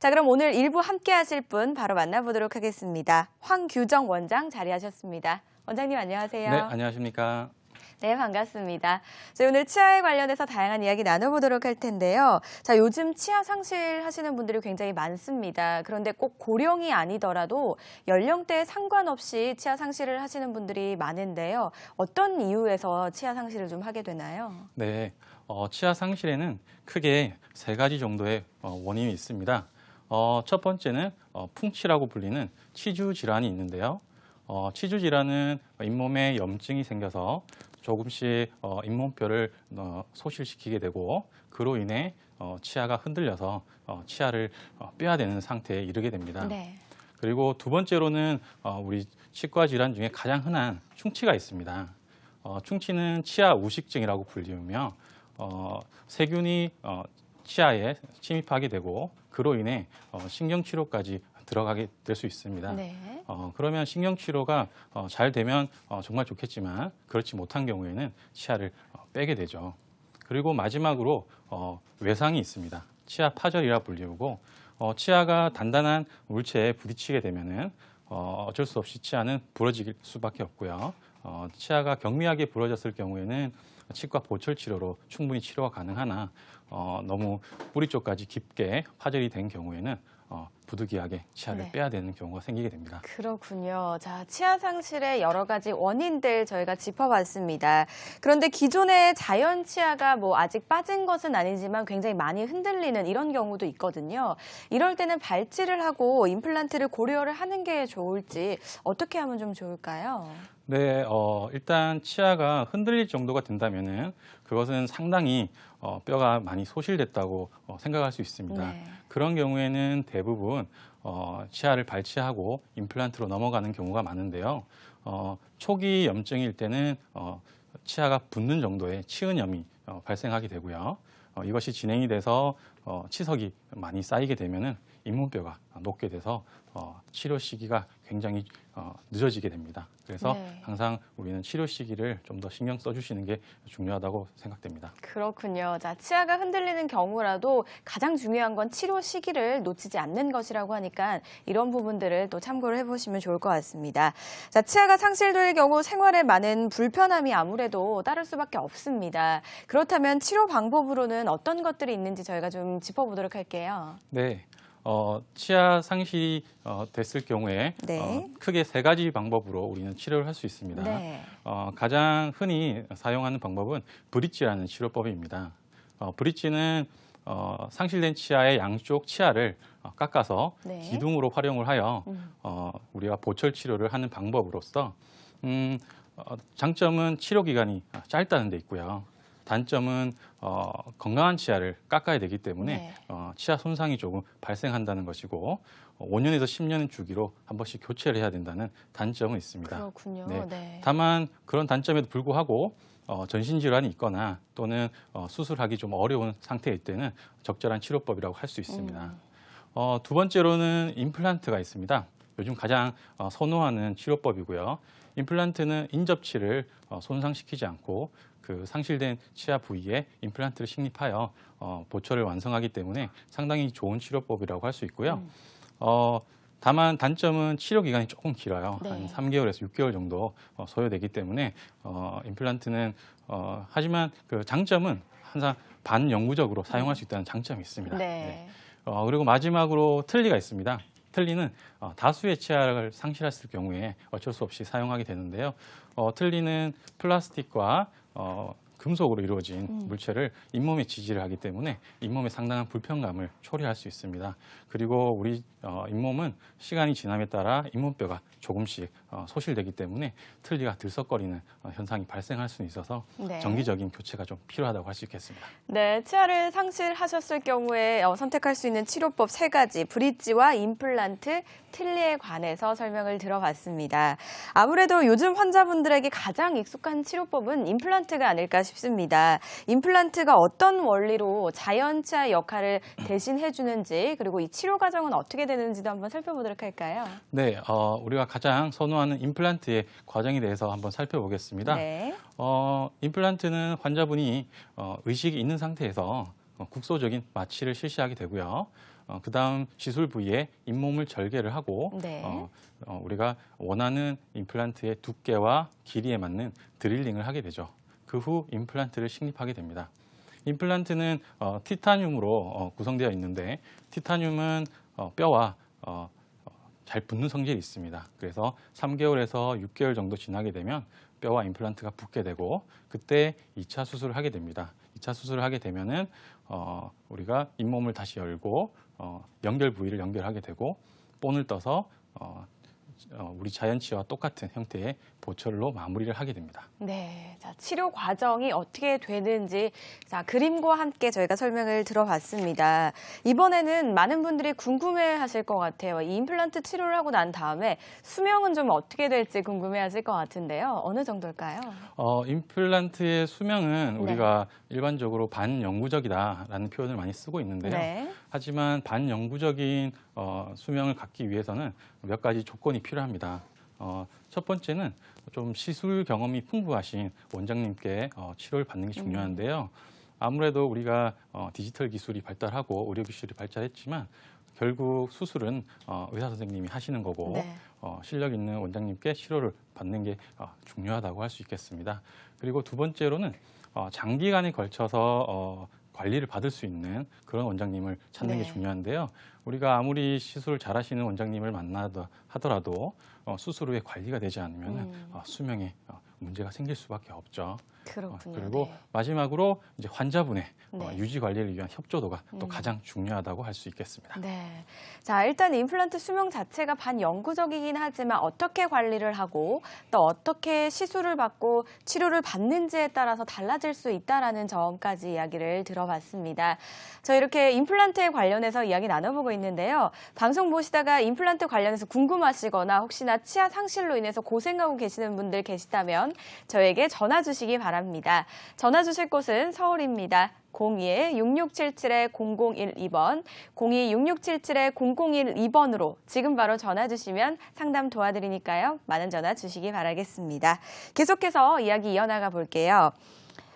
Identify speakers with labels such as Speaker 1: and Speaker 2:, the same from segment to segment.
Speaker 1: 자, 그럼 오늘 일부 함께 하실 분 바로 만나보도록 하겠습니다. 황규정 원장 자리하셨습니다. 원장님 안녕하세요.
Speaker 2: 네, 안녕하십니까.
Speaker 1: 네, 반갑습니다. 저희 오늘 치아에 관련해서 다양한 이야기 나눠보도록 할 텐데요. 자, 요즘 치아 상실 하시는 분들이 굉장히 많습니다. 그런데 꼭 고령이 아니더라도 연령대에 상관없이 치아 상실을 하시는 분들이 많은데요. 어떤 이유에서 치아 상실을 좀 하게 되나요?
Speaker 2: 네, 어, 치아 상실에는 크게 세 가지 정도의 어, 원인이 있습니다. 어, 첫 번째는 어, 풍치라고 불리는 치주 질환이 있는데요. 어, 치주 질환은 잇몸에 염증이 생겨서 조금씩 어, 잇몸뼈를 어, 소실시키게 되고 그로 인해 어, 치아가 흔들려서 어, 치아를 어, 빼야 되는 상태에 이르게 됩니다.
Speaker 1: 네.
Speaker 2: 그리고 두 번째로는 어, 우리 치과 질환 중에 가장 흔한 충치가 있습니다. 어, 충치는 치아 우식증이라고 불리우며 어, 세균이 어, 치아에 침입하게 되고 그로 인해 어, 신경 치료까지 들어가게 될 수 있습니다.
Speaker 1: 네.
Speaker 2: 어, 그러면 신경 치료가 어, 잘 되면 어, 정말 좋겠지만 그렇지 못한 경우에는 치아를 어, 빼게 되죠. 그리고 마지막으로 어, 외상이 있습니다. 치아 파절이라 불리우고 어, 치아가 단단한 물체에 부딪히게 되면은 어, 어쩔 수 없이 치아는 부러질 수밖에 없고요. 어, 치아가 경미하게 부러졌을 경우에는 치과 보철 치료로 충분히 치료가 가능하나 어, 너무 뿌리 쪽까지 깊게 파절이 된 경우에는 어, 부득이하게 치아를
Speaker 1: 네.
Speaker 2: 빼야 되는 경우가 생기게 됩니다.
Speaker 1: 그렇군요. 자, 치아 상실의 여러 가지 원인들 저희가 짚어봤습니다. 그런데 기존의 자연 치아가 뭐 아직 빠진 것은 아니지만 굉장히 많이 흔들리는 이런 경우도 있거든요. 이럴 때는 발치를 하고 임플란트를 고려를 하는 게 좋을지 어떻게 하면 좀 좋을까요?
Speaker 2: 네, 어, 일단 치아가 흔들릴 정도가 된다면은 그것은 상당히 어, 뼈가 많이 소실됐다고 어, 생각할 수 있습니다.
Speaker 1: 네.
Speaker 2: 그런 경우에는 대부분 어, 치아를 발치하고 임플란트로 넘어가는 경우가 많은데요. 어, 초기 염증일 때는 어, 치아가 붓는 정도의 치은염이 어, 발생하게 되고요. 어, 이것이 진행이 돼서 어, 치석이 많이 쌓이게 되면은 잇몸뼈가 녹게 돼서 어, 치료 시기가 굉장히 어, 늦어지게 됩니다. 그래서
Speaker 1: 네.
Speaker 2: 항상 우리는 치료 시기를 좀 더 신경 써주시는 게 중요하다고 생각됩니다.
Speaker 1: 그렇군요. 자, 치아가 흔들리는 경우라도 가장 중요한 건 치료 시기를 놓치지 않는 것이라고 하니까 이런 부분들을 또 참고를 해보시면 좋을 것 같습니다. 자, 치아가 상실될 경우 생활에 많은 불편함이 아무래도 따를 수밖에 없습니다. 그렇다면 치료 방법으로는 어떤 것들이 있는지 저희가 좀 짚어보도록 할게요.
Speaker 2: 네. 어, 치아 상실이 어, 됐을 경우에
Speaker 1: 네.
Speaker 2: 어, 크게 세 가지 방법으로 우리는 치료를 할 수 있습니다.
Speaker 1: 네.
Speaker 2: 어, 가장 흔히 사용하는 방법은 브릿지라는 치료법입니다. 어, 브릿지는 어, 상실된 치아의 양쪽 치아를 어, 깎아서
Speaker 1: 네.
Speaker 2: 기둥으로 활용을 하여
Speaker 1: 음.
Speaker 2: 어, 우리가 보철 치료를 하는 방법으로서 음, 어, 장점은 치료 기간이 짧다는 데 있고요. 단점은 어, 건강한 치아를 깎아야 되기 때문에
Speaker 1: 네.
Speaker 2: 어, 치아 손상이 조금 발생한다는 것이고 어, 5년에서 10년 주기로 한 번씩 교체를 해야 된다는 단점은 있습니다.
Speaker 1: 그렇군요.
Speaker 2: 네.
Speaker 1: 네.
Speaker 2: 다만 그런 단점에도 불구하고 어, 전신 질환이 있거나 또는 어, 수술하기 좀 어려운 상태일 때는 적절한 치료법이라고 할 수 있습니다.
Speaker 1: 음.
Speaker 2: 어, 두 번째로는 임플란트가 있습니다. 요즘 가장 어, 선호하는 치료법이고요. 임플란트는 인접치를 어, 손상시키지 않고 그 상실된 치아 부위에 임플란트를 식립하여 어, 보철을 완성하기 때문에 상당히 좋은 치료법이라고 할 수 있고요.
Speaker 1: 음.
Speaker 2: 어, 다만 단점은 치료 기간이 조금 길어요.
Speaker 1: 네.
Speaker 2: 한 3개월에서 6개월 정도 어, 소요되기 때문에 어, 임플란트는 어, 하지만 그 장점은 항상 반영구적으로 사용할 수 있다는 장점이 있습니다.
Speaker 1: 네.
Speaker 2: 어, 그리고 마지막으로 틀니가 있습니다. 틀니는 어, 다수의 치아를 상실했을 경우에 어쩔 수 없이 사용하게 되는데요. 어, 틀니는 플라스틱과 어, 금속으로 이루어진
Speaker 1: 음.
Speaker 2: 물체를 잇몸에 지지를 하기 때문에 잇몸에 상당한 불편감을 초래할 수 있습니다. 그리고 우리 어, 잇몸은 시간이 지남에 따라 잇몸뼈가 조금씩 어, 소실되기 때문에 틀니가 들썩거리는 어, 현상이 발생할 수 있어서
Speaker 1: 네.
Speaker 2: 정기적인 교체가 좀 필요하다고 할 수 있겠습니다.
Speaker 1: 네, 치아를 상실하셨을 경우에 어, 선택할 수 있는 치료법 세 가지, 브릿지와 임플란트, 틀니에 관해서 설명을 들어봤습니다. 아무래도 요즘 환자분들에게 가장 익숙한 치료법은 임플란트가 아닐까 싶습니다. 임플란트가 어떤 원리로 자연 치아 역할을 대신해 주는지, 그리고 이 치료 과정은 어떻게 되는지도 한번 살펴보도록 할까요?
Speaker 2: 네, 어, 우리가 가장 선호하는 임플란트의 과정에 대해서 한번 살펴보겠습니다.
Speaker 1: 네.
Speaker 2: 어, 임플란트는 환자분이 어, 의식이 있는 상태에서 어, 국소적인 마취를 실시하게 되고요. 어, 그 다음 시술 부위에 잇몸을 절개를 하고
Speaker 1: 네.
Speaker 2: 어, 어, 우리가 원하는 임플란트의 두께와 길이에 맞는 드릴링을 하게 되죠. 그 후 임플란트를 식립하게 됩니다. 임플란트는 어, 티타늄으로 어, 구성되어 있는데 티타늄은 어, 뼈와 어, 어, 잘 붙는 성질이 있습니다. 그래서 3개월에서 6개월 정도 지나게 되면 뼈와 임플란트가 붙게 되고 그때 2차 수술을 하게 됩니다. 2차 수술을 하게 되면은 어, 우리가 잇몸을 다시 열고 어, 연결 부위를 연결하게 되고 본을 떠서 어, 어, 우리 자연치와 똑같은 형태의 보철로 마무리를 하게 됩니다.
Speaker 1: 네, 자 치료 과정이 어떻게 되는지 자 그림과 함께 저희가 설명을 들어봤습니다. 이번에는 많은 분들이 궁금해하실 것 같아요. 이 임플란트 치료를 하고 난 다음에 수명은 좀 어떻게 될지 궁금해하실 것 같은데요. 어느 정도일까요?
Speaker 2: 어, 임플란트의 수명은
Speaker 1: 네.
Speaker 2: 우리가 일반적으로 반영구적이다라는 표현을 많이 쓰고 있는데요.
Speaker 1: 네,
Speaker 2: 하지만 반영구적인 어, 수명을 갖기 위해서는 몇 가지 조건이 필요합니다. 어, 첫 번째는 좀 시술 경험이 풍부하신 원장님께 어, 치료를 받는 게 중요한데요. 아무래도 우리가 어, 디지털 기술이 발달하고 의료 기술이 발달했지만 결국 수술은 어, 의사 선생님이 하시는 거고
Speaker 1: 네.
Speaker 2: 어, 실력 있는 원장님께 치료를 받는 게 어, 중요하다고 할 수 있겠습니다. 그리고 두 번째로는 어, 장기간에 걸쳐서 어, 관리를 받을 수 있는 그런 원장님을 찾는
Speaker 1: 네.
Speaker 2: 게 중요한데요. 우리가 아무리 시술을 잘하시는 원장님을 만나도 하더라도 어, 수술 후에 관리가 되지 않으면
Speaker 1: 음.
Speaker 2: 어, 수명에 어, 문제가 생길 수밖에 없죠. 어,
Speaker 1: 그렇군요.
Speaker 2: 그리고
Speaker 1: 네.
Speaker 2: 마지막으로 이제 환자분의 어,
Speaker 1: 네.
Speaker 2: 유지 관리를 위한 협조도가 또
Speaker 1: 음.
Speaker 2: 가장 중요하다고 할 수 있겠습니다.
Speaker 1: 네. 자, 일단 임플란트 수명 자체가 반영구적이긴 하지만 어떻게 관리를 하고 또 어떻게 시술을 받고 치료를 받는지에 따라서 달라질 수 있다라는 점까지 이야기를 들어봤습니다. 저 이렇게 임플란트에 관련해서 이야기 나눠보고 있는데요. 방송 보시다가 임플란트 관련해서 궁금하시거나 혹시나 치아 상실로 인해서 고생하고 계시는 분들 계시다면 저에게 전화 주시기 바랍니다. 전화 주실 곳은 서울입니다. 02-6677-0012번, 02-6677-0012번으로 지금 바로 전화 주시면 상담 도와드리니까요. 많은 전화 주시기 바라겠습니다. 계속해서 이야기 이어나가 볼게요.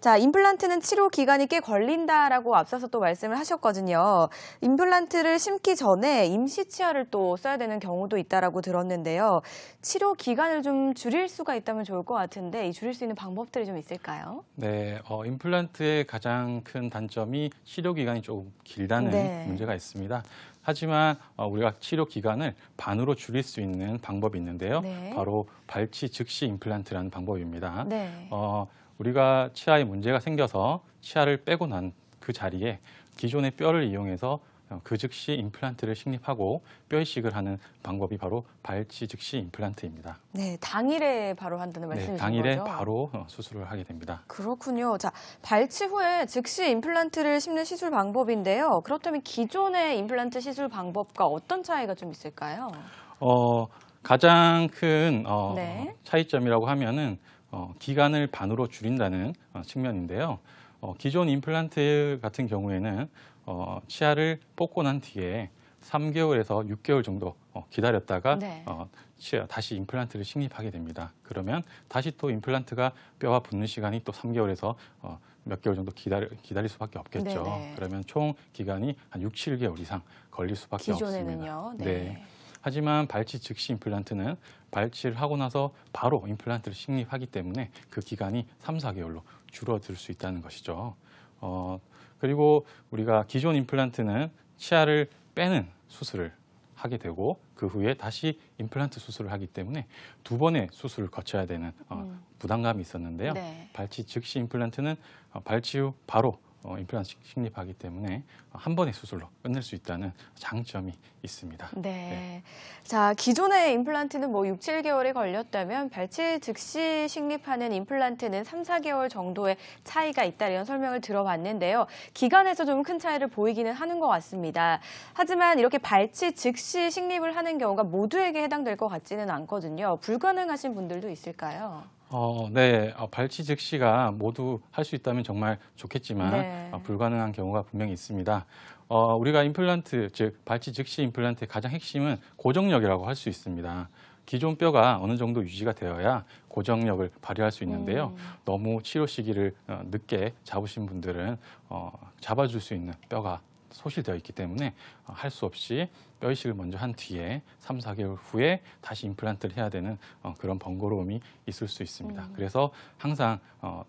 Speaker 1: 자, 임플란트는 치료 기간이 꽤 걸린다라고 앞서서 또 말씀을 하셨거든요. 임플란트를 심기 전에 임시 치아를 또 써야 되는 경우도 있다라고 들었는데요. 치료 기간을 좀 줄일 수가 있다면 좋을 것 같은데 이 줄일 수 있는 방법들이 좀 있을까요?
Speaker 2: 네, 어, 임플란트의 가장 큰 단점이 치료 기간이 조금 길다는
Speaker 1: 네.
Speaker 2: 문제가 있습니다. 하지만 어, 우리가 치료 기간을 반으로 줄일 수 있는 방법이 있는데요.
Speaker 1: 네.
Speaker 2: 바로 발치 즉시 임플란트라는 방법입니다.
Speaker 1: 네.
Speaker 2: 어, 우리가 치아에 문제가 생겨서 치아를 빼고 난 그 자리에 기존의 뼈를 이용해서 어, 그 즉시 임플란트를 식립하고 뼈 이식을 하는 방법이 바로 발치 즉시 임플란트입니다.
Speaker 1: 네, 당일에 바로 한다는 말씀이신
Speaker 2: 네, 당일에
Speaker 1: 거죠?
Speaker 2: 바로 어, 수술을 하게 됩니다.
Speaker 1: 그렇군요. 자, 발치 후에 즉시 임플란트를 심는 시술 방법인데요. 그렇다면 기존의 임플란트 시술 방법과 어떤 차이가 좀 있을까요?
Speaker 2: 어, 가장 큰 어,
Speaker 1: 네.
Speaker 2: 차이점이라고 하면은 어, 기간을 반으로 줄인다는 어, 측면인데요. 어, 기존 임플란트 같은 경우에는 어, 치아를 뽑고 난 뒤에 3개월에서 6개월 정도 어, 기다렸다가
Speaker 1: 네.
Speaker 2: 어, 치아 다시 임플란트를 식립하게 됩니다. 그러면 다시 또 임플란트가 뼈와 붙는 시간이 또 3개월에서 어, 몇 개월 정도 기다려, 기다릴 수밖에 없겠죠.
Speaker 1: 네네.
Speaker 2: 그러면 총 기간이 한 6, 7개월 이상 걸릴 수밖에 없습니다.
Speaker 1: 기존에는요. 네.
Speaker 2: 네. 하지만 발치 즉시 임플란트는 발치를 하고 나서 바로 임플란트를 식립하기 때문에 그 기간이 3, 4개월로 줄어들 수 있다는 것이죠. 어, 그리고 우리가 기존 임플란트는 치아를 빼는 수술을 하게 되고 그 후에 다시 임플란트 수술을 하기 때문에 두 번의 수술을 거쳐야 되는 어,
Speaker 1: 음.
Speaker 2: 부담감이 있었는데요.
Speaker 1: 네.
Speaker 2: 발치 즉시 임플란트는 어, 발치 후 바로 어, 임플란트 식- 식립하기 때문에 어, 한 번의 수술로 끝낼 수 있다는 장점이 있습니다.
Speaker 1: 네. 자, 기존의 임플란트는 뭐 6, 7개월이 걸렸다면 발치 즉시 식립하는 임플란트는 3, 4개월 정도의 차이가 있다 이런 설명을 들어봤는데요. 기간에서 좀 큰 차이를 보이기는 하는 것 같습니다. 하지만 이렇게 발치 즉시 식립을 하는 경우가 모두에게 해당될 것 같지는 않거든요. 불가능하신 분들도 있을까요?
Speaker 2: 어, 네. 어, 발치 즉시가 모두 할 수 있다면 정말 좋겠지만
Speaker 1: 네.
Speaker 2: 어, 불가능한 경우가 분명히 있습니다. 어, 우리가 임플란트, 즉 발치 즉시 임플란트의 가장 핵심은 고정력이라고 할 수 있습니다. 기존 뼈가 어느 정도 유지가 되어야 고정력을 발휘할 수 있는데요.
Speaker 1: 음.
Speaker 2: 너무 치료 시기를 어, 늦게 잡으신 분들은 어, 잡아줄 수 있는 뼈가 소실되어 있기 때문에 어, 할수 없이 뼈 이식을 먼저 한 뒤에 3, 4개월 후에 다시 임플란트를 해야 되는 어, 그런 번거로움이 있을 수 있습니다.
Speaker 1: 음.
Speaker 2: 그래서 항상 어,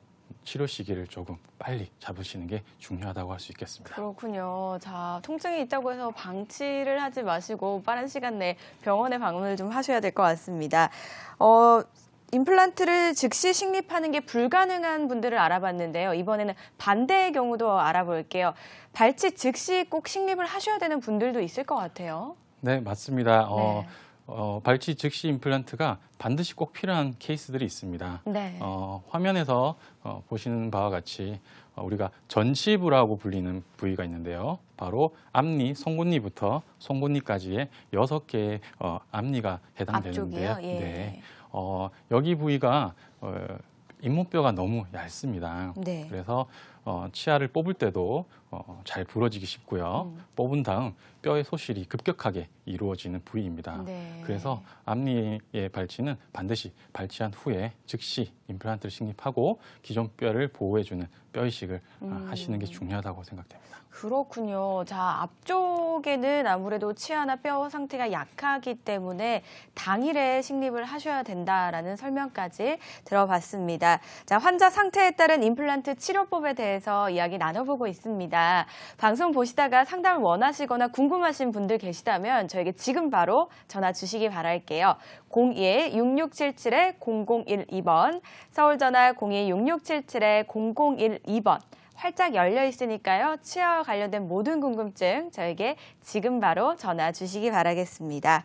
Speaker 2: 치료 시기를 조금 빨리 잡으시는 게 중요하다고 할 수 있겠습니다.
Speaker 1: 그렇군요. 자, 통증이 있다고 해서 방치를 하지 마시고 빠른 시간 내에 병원에 방문을 좀 하셔야 될 것 같습니다. 어, 임플란트를 즉시 식립하는 게 불가능한 분들을 알아봤는데요. 이번에는 반대의 경우도 알아볼게요. 발치 즉시 꼭 식립을 하셔야 되는 분들도 있을 것 같아요.
Speaker 2: 네, 맞습니다. 어,
Speaker 1: 네.
Speaker 2: 어, 발치 즉시 임플란트가 반드시 꼭 필요한 케이스들이 있습니다.
Speaker 1: 네.
Speaker 2: 어, 화면에서 어, 보시는 바와 같이 어, 우리가 전치부라고 불리는 부위가 있는데요. 바로 앞니, 송곳니부터 송곳니까지의 여섯 개의 어, 앞니가 해당되는데요.
Speaker 1: 앞쪽이요? 예.
Speaker 2: 네. 어, 여기 부위가 어, 잇몸뼈가 너무 얇습니다.
Speaker 1: 네.
Speaker 2: 그래서 어, 치아를 뽑을 때도 어, 잘 부러지기 쉽고요.
Speaker 1: 음.
Speaker 2: 뽑은 다음 뼈의 소실이 급격하게 이루어지는 부위입니다.
Speaker 1: 네.
Speaker 2: 그래서 앞니의 발치는 반드시 발치한 후에 즉시 임플란트를 식립하고 기존 뼈를 보호해주는 뼈 이식을 아,
Speaker 1: 음.
Speaker 2: 하시는 게 중요하다고 생각됩니다.
Speaker 1: 그렇군요. 자, 앞쪽에는 아무래도 치아나 뼈 상태가 약하기 때문에 당일에 식립을 하셔야 된다라는 설명까지 들어봤습니다. 자, 환자 상태에 따른 임플란트 치료법에 대해서 이야기 나눠보고 있습니다. 방송 보시다가 상담을 원하시거나 궁금하신 분들 계시다면 저에게 지금 바로 전화 주시기 바랄게요. 02-6677-0012번, 서울 전화 02-6677-0012번. 활짝 열려 있으니까요. 치아와 관련된 모든 궁금증 저에게 지금 바로 전화 주시기 바라겠습니다.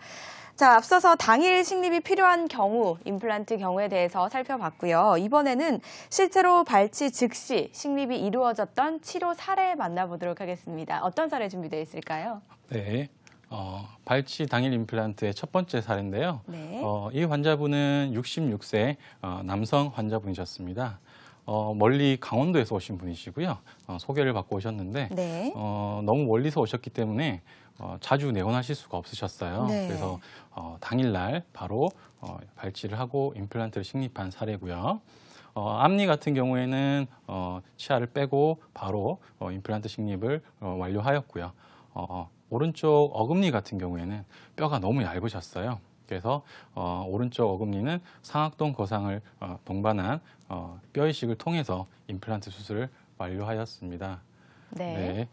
Speaker 1: 자, 앞서서 당일 식립이 필요한 경우, 임플란트 경우에 대해서 살펴봤고요. 이번에는 실제로 발치 즉시 식립이 이루어졌던 치료 사례 만나보도록 하겠습니다. 어떤 사례 준비되어 있을까요?
Speaker 2: 네. 어, 발치 당일 임플란트의 첫 번째 사례인데요.
Speaker 1: 네.
Speaker 2: 어, 이 환자분은 66세 어, 남성 환자분이셨습니다. 어, 멀리 강원도에서 오신 분이시고요. 어, 소개를 받고 오셨는데
Speaker 1: 네.
Speaker 2: 어, 너무 멀리서 오셨기 때문에 어, 자주 내원하실 수가 없으셨어요.
Speaker 1: 네.
Speaker 2: 그래서 어, 당일날 바로 어, 발치를 하고 임플란트를 식립한 사례고요. 어, 앞니 같은 경우에는 어, 치아를 빼고 바로 어, 임플란트 식립을 어, 완료하였고요. 어, 오른쪽 어금니 같은 경우에는 뼈가 너무 얇으셨어요. 그래서 어, 오른쪽 어금니는 상악동 거상을 어, 동반한 어, 뼈 이식을 통해서 임플란트 수술을 완료하였습니다.
Speaker 1: 네. 네.
Speaker 2: 네.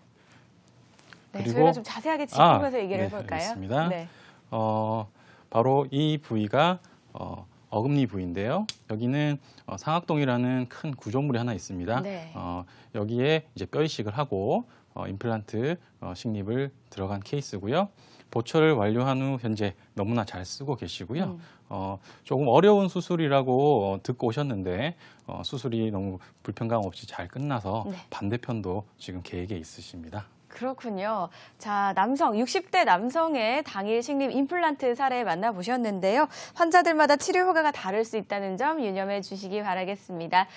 Speaker 2: 그리고-
Speaker 1: 저희가 좀 자세하게 짚으면서
Speaker 2: 아,
Speaker 1: 얘기를
Speaker 2: 네,
Speaker 1: 해볼까요?
Speaker 2: 알겠습니다.
Speaker 1: 네.
Speaker 2: 어, 바로 이 부위가 어, 어금니 부위인데요. 여기는 어, 상악동이라는 큰 구조물이 하나 있습니다.
Speaker 1: 네.
Speaker 2: 어, 여기에 이제 뼈 이식을 하고 어, 임플란트 어, 식립을 들어간 케이스고요. 보철을 완료한 후 현재 너무나 잘 쓰고 계시고요.
Speaker 1: 음.
Speaker 2: 어, 조금 어려운 수술이라고 어, 듣고 오셨는데 어, 수술이 너무 불편감 없이 잘 끝나서
Speaker 1: 네.
Speaker 2: 반대편도 지금 계획에 있으십니다.
Speaker 1: 그렇군요. 자, 남성, 60대 남성의 당일 식립 임플란트 사례 만나보셨는데요. 환자들마다 치료 효과가 다를 수 있다는 점 유념해 주시기 바라겠습니다.